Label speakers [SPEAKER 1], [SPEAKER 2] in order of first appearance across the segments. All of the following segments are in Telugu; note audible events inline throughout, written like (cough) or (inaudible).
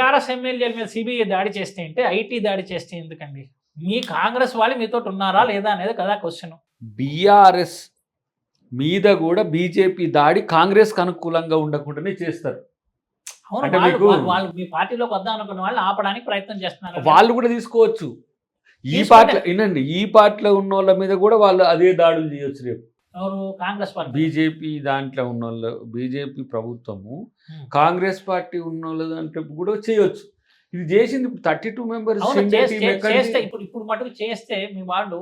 [SPEAKER 1] బీఆర్ఎస్ ఎమ్మెల్యేల మీద సిబిఐ దాడి చేస్తే అంటే ఐటీ దాడి చేస్తే ఎందుకండి? మీ కాంగ్రెస్ వాళ్ళు మీతో ఉన్నారా లేదా అనేది కదా క్వశ్చన్
[SPEAKER 2] బీఆర్ఎస్ మీద కూడా బీజేపీ దాడి కాంగ్రెస్కి అనుకూలంగా ఉండకుండానే చేస్తారు.
[SPEAKER 1] అవును వాళ్ళు- మీ పార్టీలోకి వద్దాం అనుకున్న వాళ్ళు ఆపడానికి ప్రయత్నం చేస్తున్నారు.
[SPEAKER 2] వాళ్ళు కూడా తీసుకోవచ్చు. ఈ. పార్టీలో వినండి ఈ పార్టీలో ఉన్న వాళ్ళ మీద కూడా వాళ్ళు అదే దాడులు చేయొచ్చు రేపు.
[SPEAKER 1] ఎవరు? కాంగ్రెస్ పార్టీ.
[SPEAKER 2] బీజేపీ దాంట్లో ఉన్న వాళ్ళు బీజేపీ ప్రభుత్వము. కాంగ్రెస్ పార్టీ ఉన్న వాళ్ళ దాంట్లో కూడా చేయొచ్చు. ఇది చేసింది ఇప్పుడు థర్టీ టూ మెంబర్స్
[SPEAKER 1] చేస్తే ఇప్పుడు ఇప్పుడు మటుకు చేస్తే మీ వాళ్ళు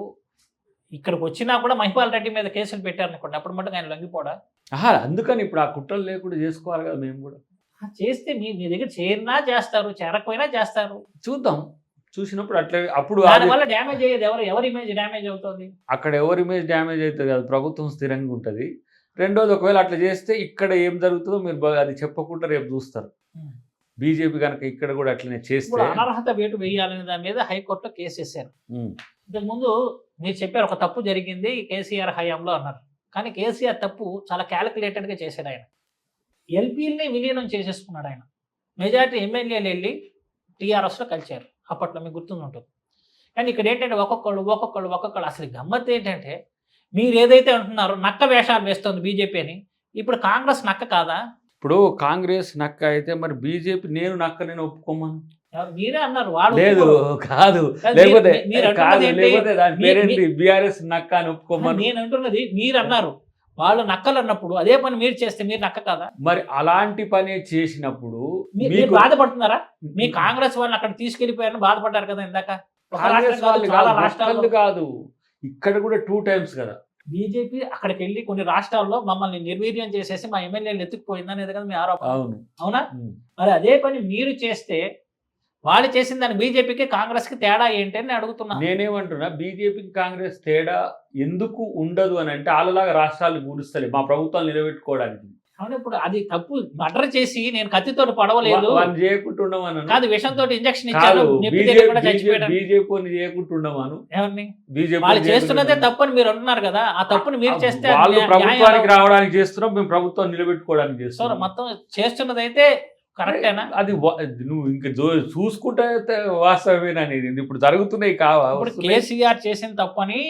[SPEAKER 1] ఇక్కడికి వచ్చినా కూడా మహిపాల్ రెడ్డి మీద కేసులు పెట్టారు అనుకోండి అప్పుడు మటుకు ఆయన లొంగిపోడా?
[SPEAKER 2] అందుకని ఇప్పుడు ఆ కుట్రలు లేకుండా చేసుకోవాలి కదా మేము కూడా.
[SPEAKER 1] చేస్తే మీ మీ దగ్గర చేరినా చేస్తారు చేరకపోయినా చేస్తారు.
[SPEAKER 2] చూద్దాం. చూసినప్పుడు అట్లే అప్పుడు అది-
[SPEAKER 1] డ్యామేజ్ అయ్యేది ఎవరు? ఎవరి ఇమేజ్ డ్యామేజ్ అవుతుంది?
[SPEAKER 2] అక్కడ ఎవరి ఇమేజ్ డ్యామేజ్ అవుతుంది? కదా ప్రభుత్వం స్థిరంగా ఉంటుంది. రెండోది ఒకవేళ అట్లా చేస్తే ఇక్కడ ఏం జరుగుతుందో మీరు అది చెప్పకుండా రేపు చూస్తారు. బీజేపీ కనుక ఇక్కడ కూడా అట్లనే చేస్తే
[SPEAKER 1] అనర్హత వేటు వేయాలనే దాని మీద హైకోర్టులో కేసు వేశారు. ఇంతకుముందు మీరు చెప్పారు ఒక తప్పు జరిగింది కేసీఆర్ హయాంలో అన్నారు. కానీ కేసీఆర్ తప్పు చాలా క్యాలిక్యులేటెడ్గా చేశాడు ఆయన. ఎల్పీల్ని విలీనం చేసేసుకున్నాడు ఆయన. మెజారిటీ ఎమ్మెల్యేలు వెళ్ళి టీఆర్ఎస్లో కలిశారు. అప్పట్లో మీకు గుర్తుంది ఉంటుంది కానీ ఇక్కడ ఏంటంటే ఒక్కొక్కళ్ళు ఒక్కొక్కళ్ళు ఒక్కొక్కళ్ళు అసలు గమ్మత్ ఏంటంటే మీరు ఏదైతే అంటున్నారో నక్క వేషాలు వేస్తుంది బీజేపీ అని ఇప్పుడు కాంగ్రెస్ నక్క కాదా?
[SPEAKER 2] ఇప్పుడు కాంగ్రెస్ నక్క అయితే మరి బీజేపీ నేను నక్క నేను ఒప్పుకోమను
[SPEAKER 1] మీరే అన్నారు వాళ్ళు
[SPEAKER 2] లేదు. కాదు. లేకపోతే కాదు? లేకపోతే బీఆర్ఎస్ నక్క అని ఒప్పుకోమను.
[SPEAKER 1] నేను అంటున్నది మీరు అన్నారు. వాళ్ళు నక్కలు అన్నప్పుడు అదే పని మీరు చేస్తే మీరు నక్క కాదా?
[SPEAKER 2] మరి అలాంటి పని చేసినప్పుడు
[SPEAKER 1] మీరు బాధపడుతున్నారా? మీ కాంగ్రెస్ వాళ్ళని అక్కడ తీసుకెళ్ళిపోయారని బాధపడ్డారు కదా ఇందాక? ఒక
[SPEAKER 2] కాంగ్రెస్
[SPEAKER 1] రాష్ట్రం కాదు,
[SPEAKER 2] ఇక్కడ కూడా టూ టైమ్స్ కదా.
[SPEAKER 1] బీజేపీ అక్కడికి వెళ్ళి కొన్ని రాష్ట్రాల్లో మమ్మల్ని నిర్వీర్యం చేసేసి మా ఎమ్మెల్యేలు ఎత్తుకుపోయింది అనేది కదా మీ ఆరోపణ.
[SPEAKER 2] అవును.
[SPEAKER 1] మరి అదే పని మీరు చేస్తే వాళ్ళు చేసిన దాని బీజేపీకి కాంగ్రెస్కి తేడా ఏంటి అని నేను అడుగుతున్నా.
[SPEAKER 2] నేనేమంటున్నా బీజేపీకి కాంగ్రెస్ తేడా ఎందుకు ఉండదు అని అంటే వాళ్ళలాగా రాష్ట్రాలు గురుస్తలే మా ప్రభుత్వాలు నిలబెట్టుకోవడానికి.
[SPEAKER 1] అవును ఇప్పుడు అది తప్పు. మర్డర్ చేసి నేను కత్తితో పడవలేదు. కాదు విషంతో ఇంజక్షన్ ఇచ్చాను.
[SPEAKER 2] బీజేపీ చేయకుండా ఉండమను
[SPEAKER 1] ఎవరిని
[SPEAKER 2] బీజేపీ
[SPEAKER 1] వాళ్ళు చేస్తున్నదే తప్పని మీరు అంటున్నారు కదా. ఆ తప్పుని మీరు చేస్తే
[SPEAKER 2] వాళ్ళు ప్రభుత్వానికి రావడానికి చేస్తున్నాం. మేము ప్రభుత్వం నిలబెట్టుకోవడానికి చేస్తున్నాం.
[SPEAKER 1] మొత్తం చేస్తున్నది అయితే కరెక్టేనా?
[SPEAKER 2] అది నువ్వు ఇంకా చూసుకుంటే వాస్తవమేనా అనేది ఇప్పుడు జరుగుతున్నాయి కావా?
[SPEAKER 1] ఇప్పుడు. కేసీఆర్ చేసిన తప్పని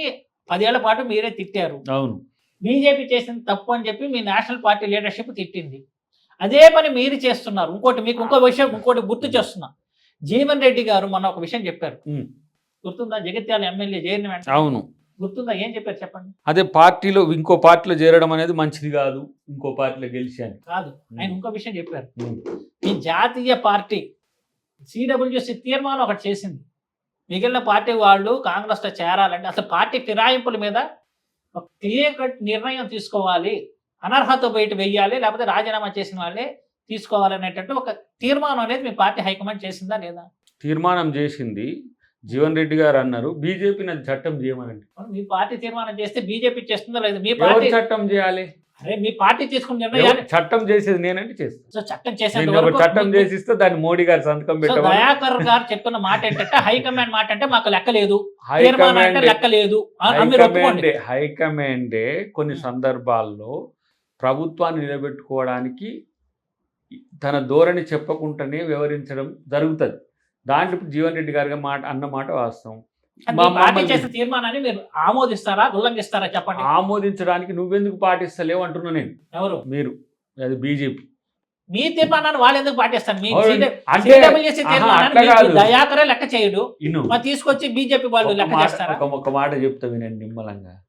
[SPEAKER 1] పదేళ్ళ పాటు మీరే తిట్టారు.
[SPEAKER 2] అవును.
[SPEAKER 1] బీజేపీ చేసిన తప్పు అని చెప్పి మీ నేషనల్ పార్టీ లీడర్షిప్ తిట్టింది. అదే పని మీరు చేస్తున్నారు. ఇంకోటి మీకు ఇంకో విషయం ఇంకోటి గుర్తు చేస్తున్నా. జీవన్ రెడ్డి గారు మొన్న ఒక విషయం చెప్పారు. గుర్తుందా? జగిత్యాల ఎమ్మెల్యే చేరిన
[SPEAKER 2] అవును.
[SPEAKER 1] గుర్తుందా? ఏం చెప్పారు చెప్పండి.
[SPEAKER 2] అదే పార్టీలో ఇంకో పార్టీలో చేరడం అనేది మంచిది కాదు ఇంకో పార్టీలో గెలిచాను
[SPEAKER 1] కాదు. ఆయన ఇంకో విషయం చెప్పారు. ఈ జాతీయ పార్టీ సిడబ్ల్యూసి తీర్మానం ఒకటి చేసింది. మిగిలిన పార్టీ వాళ్ళు కాంగ్రెస్లో చేరాలంటే అసలు పార్టీ ఫిరాయింపుల మీద ఒక క్లియర్ కట్ నిర్ణయం తీసుకోవాలి. అనర్హత బయట వెయ్యాలి లేకపోతే రాజీనామా చేసిన వాళ్ళే తీసుకోవాలి అనేటట్టు ఒక తీర్మానం అనేది మీ పార్టీ హైకమాండ్ చేసిందా లేదా?
[SPEAKER 2] తీర్మానం చేసింది. జీవన్ రెడ్డి గారు అన్నారు బీజేపీని అది చట్టం చేయమనండి.
[SPEAKER 1] మీ పార్టీ తీర్మానం చేస్తే బీజేపీ చేస్తుందో లేదు? మీ పార్టీ
[SPEAKER 2] చట్టం చేయాలి?
[SPEAKER 1] అరే మీ పార్టీ తీసుకున్న నిర్ణయాన్ని
[SPEAKER 2] చట్టం చేసేది నేనంటే చేస్తాను
[SPEAKER 1] సో చట్టం వరకు
[SPEAKER 2] చట్టం చేసిస్తే దాన్ని మోడీ గారి సంతకం
[SPEAKER 1] సో
[SPEAKER 2] పెట్టమని
[SPEAKER 1] దయాకర్ గారు చెప్తున్న మాట ఏంటంటే హైకమాండ్ మాట అంటే మాకు లెక్క లేదు.
[SPEAKER 2] హైకమాండ్
[SPEAKER 1] లెక్క లేదు.
[SPEAKER 2] హైకమాండే కొన్ని సందర్భాల్లో ప్రభుత్వాన్ని నిలబెట్టుకోవడానికి తన ధోరణి చెప్పకుండానే వ్యవహరించడం జరుగుతుంది. దాంట్లో ఇప్పుడు జీవన్ రెడ్డి గారి మాట అన్న మాట వాస్తవం.
[SPEAKER 1] మీ
[SPEAKER 2] మా-
[SPEAKER 1] పార్టీ
[SPEAKER 2] మమ్మల్ని
[SPEAKER 1] చేసిన తీర్మానాన్ని మీరు ఆమోదిస్తారా ఉల్లంఘిస్తారా చెప్పండి.
[SPEAKER 2] ఆమోదించడానికి నువ్వెందుకు పాటిస్తలేవు అంటున్నా నేను.
[SPEAKER 1] ఎవరు?
[SPEAKER 2] మీరు అది బీజేపీ.
[SPEAKER 1] మీ తీర్మానాన్ని వాళ్ళు ఎందుకు పాటిస్తారు? మీ తీర్మానాన్ని. దయాకరే లెక్క చేయడు. తీసుకొచ్చి బీజేపీ వాళ్ళు లెక్క చేస్తారా?
[SPEAKER 2] ఒక ఒక మాట చెప్తా వినండి నిమ్మలంగా.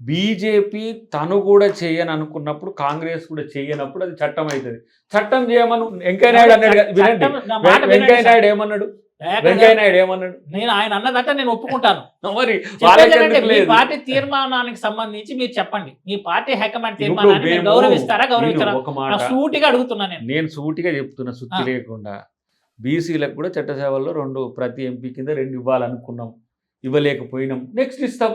[SPEAKER 2] బీజేపీ తను కూడా చేయని అనుకున్నప్పుడు కాంగ్రెస్ కూడా చేయనప్పుడు అది చట్టం అవుతుంది. చట్టం చేయమను వెంకయ్య నాయుడు అన్నాడు వినండి. వెంకయ్య. నాయుడు ఏమన్నాడు? వెంకయ్య నాయుడు ఏమన్నాడు?
[SPEAKER 1] నేను ఆయన అన్నదంటే నేను ఒప్పుకుంటాను. (laughs)
[SPEAKER 2] మరి
[SPEAKER 1] మీ? పార్టీ తీర్మానానికి సంబంధించి మీరు చెప్పండి. మీ పార్టీ హైకమాండ్ తీర్మానాన్ని గౌరవిస్తారా గౌరవించారా? సూటిగా అడుగుతున్నా నేను.
[SPEAKER 2] నేను సూటిగా చెప్తున్నా సుత్తి. లేకుండా. బీసీలకు కూడా చట్టసేవల్లో రెండు ప్రతి ఎంపీ కింద రెండు ఇవ్వాలనుకున్నాం. ఇవ్వలేకపోయినాం. నెక్స్ట్ ఇస్తాం.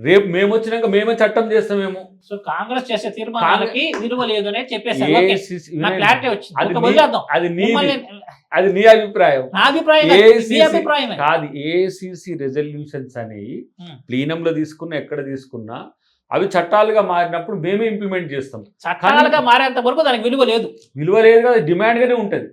[SPEAKER 2] రేపు మేము వచ్చినాక మేమే చట్టం చేస్తామేమో.
[SPEAKER 1] సో కాంగ్రెస్ చేసే తీర్మానాలకి విలువ లేదు అని. క్లారిటీ వచ్చింది.
[SPEAKER 2] అది నీ- అది నీ అభిప్రాయం.
[SPEAKER 1] కాదు,
[SPEAKER 2] ఏసీసీ రెజల్యూషన్స్ అనేవి. ప్లీనంలో తీసుకున్నా ఎక్కడ తీసుకున్నా అవి చట్టాలుగా మారినప్పుడు మేమే ఇంప్లిమెంట్ చేస్తాం.
[SPEAKER 1] చట్టాలుగా మారేంత వరకు దానికి విలువ లేదు.
[SPEAKER 2] విలువ లేదు కదా డిమాండ్ గానే ఉంటది.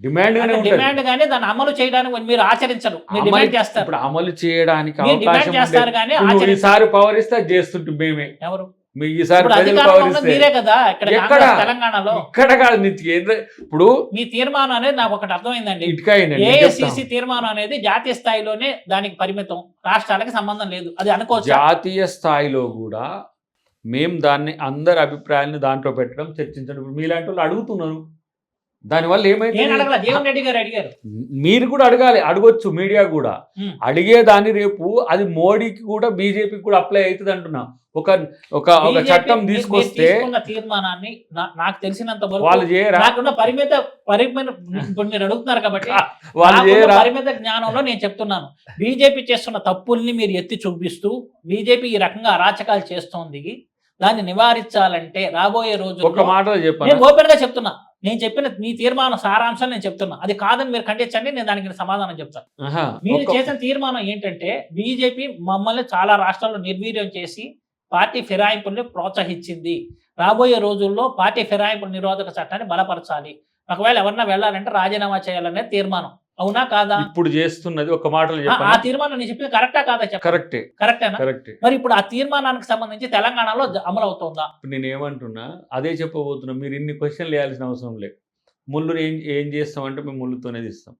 [SPEAKER 2] డిమాండ్
[SPEAKER 1] డిమాండ్ గానీ దాన్ని అమలు చేయడానికి మీరు ఆచరించరు. డిమాండ్ చేస్తారు.
[SPEAKER 2] ఇప్పుడు అమలు చేయడానికి అవకాశం
[SPEAKER 1] చేస్తారు. కానీ
[SPEAKER 2] ఈసారి పవర్ ఇస్తే చేస్తుంటే మేమే.
[SPEAKER 1] ఎవరు? మీరే కదా. ఇక్కడ తెలంగాణలో.
[SPEAKER 2] ఇక్కడ కాదు ఇప్పుడు
[SPEAKER 1] మీ తీర్మానం అనేది నాకు ఒకటి అర్థమైందండి. ఏఐసిసి తీర్మానం అనేది జాతీయ స్థాయిలోనే దానికి పరిమితం. రాష్ట్రాలకి సంబంధం లేదు. అది అనుకోవచ్చు?
[SPEAKER 2] జాతీయ స్థాయిలో కూడా మేము దాన్ని అందరి అభిప్రాయాలను దాంట్లో పెట్టడం చర్చించడం. మీలాంటి వాళ్ళు అడుగుతున్నారు. దానివల్ల
[SPEAKER 1] అడిగారు
[SPEAKER 2] మీరు కూడా అడగాలి అడగొచ్చు మీడియా కూడా. అడిగేదాన్ని రేపు అది మోడీకి కూడా బీజేపీకి కూడా అప్లై అవుతుంది అంటున్నా. ఒక ఒక ఒక చట్టం తీసుకొస్తే
[SPEAKER 1] తీర్మానాన్ని నాకు తెలిసినంత
[SPEAKER 2] వాళ్ళు చేయరా?
[SPEAKER 1] పరిమిత పరిమిత ఇప్పుడు మీరు అడుగుతున్నారు కాబట్టి
[SPEAKER 2] వాళ్ళు చేయరా?
[SPEAKER 1] పరిమిత జ్ఞానంలో నేను చెప్తున్నాను. బీజేపీ చేస్తున్న తప్పుల్ని మీరు ఎత్తి చూపిస్తూ బీజేపీ ఈ రకంగా అరాచకాలు చేస్తోంది దాన్ని నివారించాలంటే రాబోయే
[SPEAKER 2] ఒక
[SPEAKER 1] రోజుల్లో
[SPEAKER 2] మాటలో
[SPEAKER 1] నేను
[SPEAKER 2] చెప్పాను
[SPEAKER 1] ఓపెన్గా చెప్తున్నా. నేను చెప్పిన మీ తీర్మానం సారాంశం నేను చెప్తున్నా. అది కాదని మీరు ఖండించండి నేను దానికి సమాధానం చెప్తాను మీరు చేసిన తీర్మానం ఏంటంటే బీజేపీ మమ్మల్ని చాలా రాష్ట్రాల్లో నిర్వీర్యం చేసి పార్టీ ఫిరాయింపుల్ని ప్రోత్సహించింది. రాబోయే రోజుల్లో పార్టీ ఫిరాయింపుల నిరోధక చట్టాన్ని బలపరచాలి. ఒకవేళ ఎవరన్నా వెళ్ళాలంటే రాజీనామా చేయాలనే తీర్మానం. అవునా కాదా?
[SPEAKER 2] ఇప్పుడు చేస్తున్నది ఒక మాటలో
[SPEAKER 1] ఆ- తీర్మానం నేను చెప్పింది కరెక్టా కాదా చెప్ప?
[SPEAKER 2] కరెక్టే.
[SPEAKER 1] కరెక్టేనా?
[SPEAKER 2] కరెక్టే.
[SPEAKER 1] మరి ఇప్పుడు ఆ తీర్మానానికి సంబంధించి తెలంగాణలో అమలు అవుతుందా
[SPEAKER 2] ఇప్పుడు నేను ఏమంటున్నా అదే చెప్పబోతున్నా మీరు ఇన్ని క్వశ్చన్లు వేయాల్సిన అవసరం లేదు. ముళ్ళు ఏం ఏం చేస్తామంటే మేము ముళ్ళుతోనే తీస్తాం.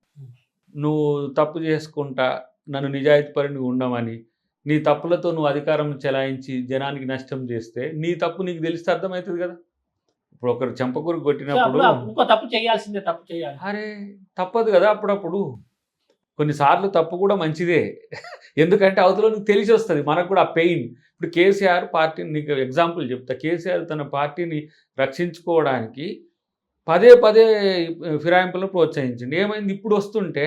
[SPEAKER 2] నువ్వు తప్పు చేసుకుంటా నన్ను నిజాయితీ పరుని ఉండమని నీ తప్పులతో నువ్వు అధికారం చెలాయించి జనానికి నష్టం చేస్తే నీ తప్పు నీకు తెలిస్తే అర్థమవుతుంది కదా? ఇప్పుడు ఒకరు చెంపకూరు కొట్టినప్పుడు
[SPEAKER 1] ఇంకో తప్పు చేయాల్సిందే తప్పు చేయాలి.
[SPEAKER 2] అరే తప్పదు కదా అప్పుడప్పుడు. కొన్నిసార్లు తప్పు కూడా మంచిదే. ఎందుకంటే అవతల నీకు తెలిసి వస్తుంది మనకు కూడా ఆ పెయిన్. ఇప్పుడు కేసీఆర్ పార్టీని నీకు ఎగ్జాంపుల్ చెప్తా. కేసీఆర్ తన పార్టీని రక్షించుకోవడానికి పదే పదే ఫిరాయింపులను ప్రోత్సహించింది ఏమైంది? ఇప్పుడు వస్తుంటే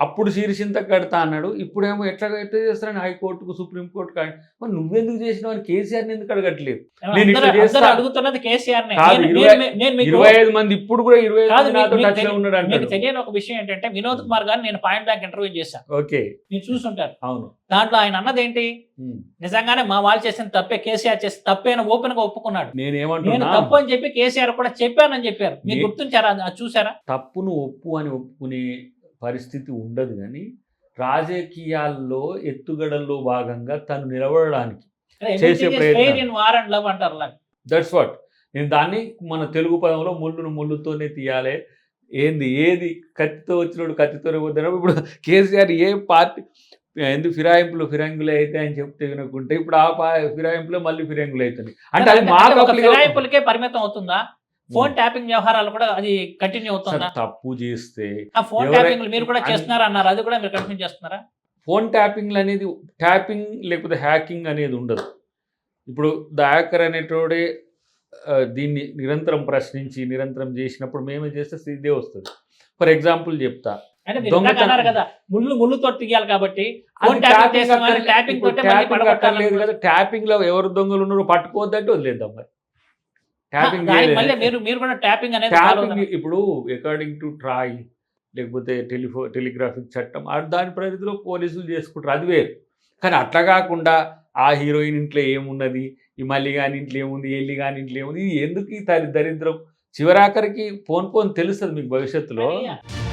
[SPEAKER 2] అప్పుడు శీర్షింత కడతా అన్నాడు. ఇప్పుడేమో ఎట్లా ఎట్లా చేస్తారని హైకోర్టుకు సుప్రీంకోర్టు కానీ మరి నువ్వెందుకు చేసినావు అని కేసీఆర్ని ఎందుకు అడగట్లేదు? నేను ఇట్లా
[SPEAKER 1] అడుగుతున్నది కేసీఆర్ నేను-
[SPEAKER 2] ఇరవై-
[SPEAKER 1] నేను- నేను
[SPEAKER 2] ఐదు మంది ఇప్పుడు కూడా ఇరవై ఐదు ఉన్నాడు
[SPEAKER 1] తెలియని ఒక విషయం ఏంటంటే వినోద్ కుమార్ గారిని నేను పాయింట్ బ్లాక్ ఇంటర్వ్యూ చేశాను
[SPEAKER 2] ఓకే.
[SPEAKER 1] మీరు చూసుంటారు.
[SPEAKER 2] అవును.
[SPEAKER 1] దాంట్లో ఆయన అన్నది ఏంటి. నిజంగానే మా వాళ్ళు చేసిన తప్పే కేసీఆర్ చేసిన తప్పే అని ఓపెన్గా ఒప్పుకున్నాడు. నేను తప్పు అని చెప్పి కేసీఆర్ కూడా చెప్పానని చెప్పారు. మీరు గుర్తుంచారా? చూసారా
[SPEAKER 2] తప్పును ఒప్పు అని ఒప్పుకునే పరిస్థితి ఉండదు కానీ రాజకీయాల్లో ఎత్తుగడల్లో భాగంగా తను నిలబడడానికి చేసే ప్రయత్నం. దట్స్ వాట్ నేను దాన్ని మన తెలుగు పదంలో ముళ్ళును ముళ్ళుతోనే తీయాలి. ఏంది? ఏది? కత్తితో వచ్చినప్పుడు కత్తితోనే పోతున్నప్పుడు ఇప్పుడు కేసీఆర్ ఏ పార్టీ ఎందుకు ఫిరాయింపులు ఫిరంగులు అయితే అని చెప్తే వినకుంటే ఇప్పుడు ఆ ఫిరాయింపులో మళ్ళీ ఫిరంగులు అవుతుంది అంటే అది మాకు
[SPEAKER 1] పరిమితం అవుతుందా? ఫోన్ ట్యాపింగ్ వ్యవహారాలు కూడా అది కంటిన్యూ అవుతుందా?
[SPEAKER 2] తప్పు చేస్తే
[SPEAKER 1] ఆ ఫోన్ ట్యాపింగ్ మీరు కూడా చేస్తున్నారు అన్నారు? అది కూడా మీరు కంటిన్యూ చేస్తున్నారా?
[SPEAKER 2] ఫోన్ ట్యాపింగ్ అనేది ట్యాపింగ్ లేకపోతే హ్యాకింగ్ అనేది ఉండదు. ఇప్పుడు ద హ్యాకర్ అనేటోడే దీన్ని నిరంతరం ప్రశ్నించి నిరంతరం చేసినప్పుడు మేమే చేస్తే ఇదే వస్తుంది. ఫర్ ఎగ్జాంపుల్ చెప్తా. ట్యాపింగ్లో ఎవరు దొంగలు ఉన్నారో పట్టుకోవద్దంటే వదిలేద్దాం మరి. ట్యాపింగ్
[SPEAKER 1] దానికి మళ్ళీ మీరు మీరు కూడా ట్యాపింగ్ అనేది.
[SPEAKER 2] ఇప్పుడు అకార్డింగ్ టు ట్రాయ్ లేకపోతే టెలిఫో టెలిగ్రాఫిక్ చట్టం దాని పరిధిలో పోలీసులు చేసుకుంటారు. అది వేరు. కానీ అట్లా కాకుండా ఆ హీరోయిన్ ఇంట్లో ఏమున్నది? ఈ మల్లి గాని ఇంట్లో ఏముంది? ఎల్లి గాని ఇంట్లో ఏముంది? ఇది ఎందుకు ఈ దరి- దరిద్రం? చివరాఖరికి ఫోన్ ఫోన్ తెలుస్తుంది మీకు భవిష్యత్తులో.
[SPEAKER 1] కానీ